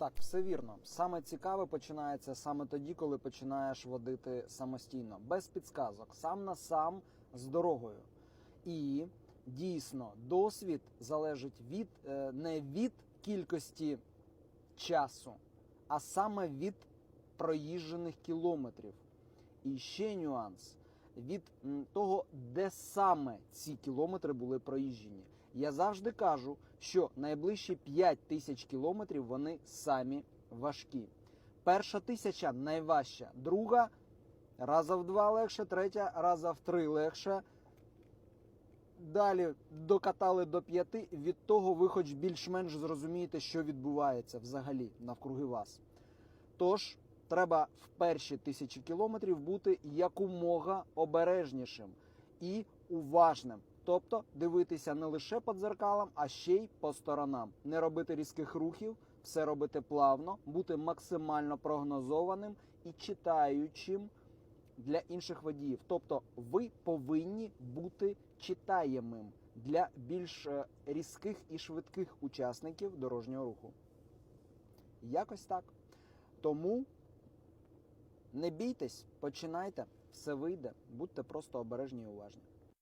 Так, все вірно. Саме цікаве починається саме тоді, коли починаєш водити самостійно, без підсказок, сам на сам з дорогою. І дійсно досвід залежить від е, не від кількості часу, а саме від проїжджених кілометрів. І ще нюанс від того, де саме ці кілометри були проїжджені. Я завжди кажу, що найближчі 5 тисяч кілометрів вони самі важкі. Перша тисяча найважча, друга раза в два легше, третя раза в три легше. Далі докатали до п'яти. Від того ви хоч більш-менш зрозумієте, що відбувається взагалі навкруги вас. Тож, треба в перші тисячі кілометрів бути якомога обережнішим і уважним. Тобто дивитися не лише по дзеркалам, а ще й по сторонам. Не робити різких рухів, все робити плавно, бути максимально прогнозованим і читаючим для інших водіїв. Тобто ви повинні бути читаємим для більш е, різких і швидких учасників дорожнього руху. Якось так. Тому не бійтесь, починайте, все вийде, будьте просто обережні і уважні.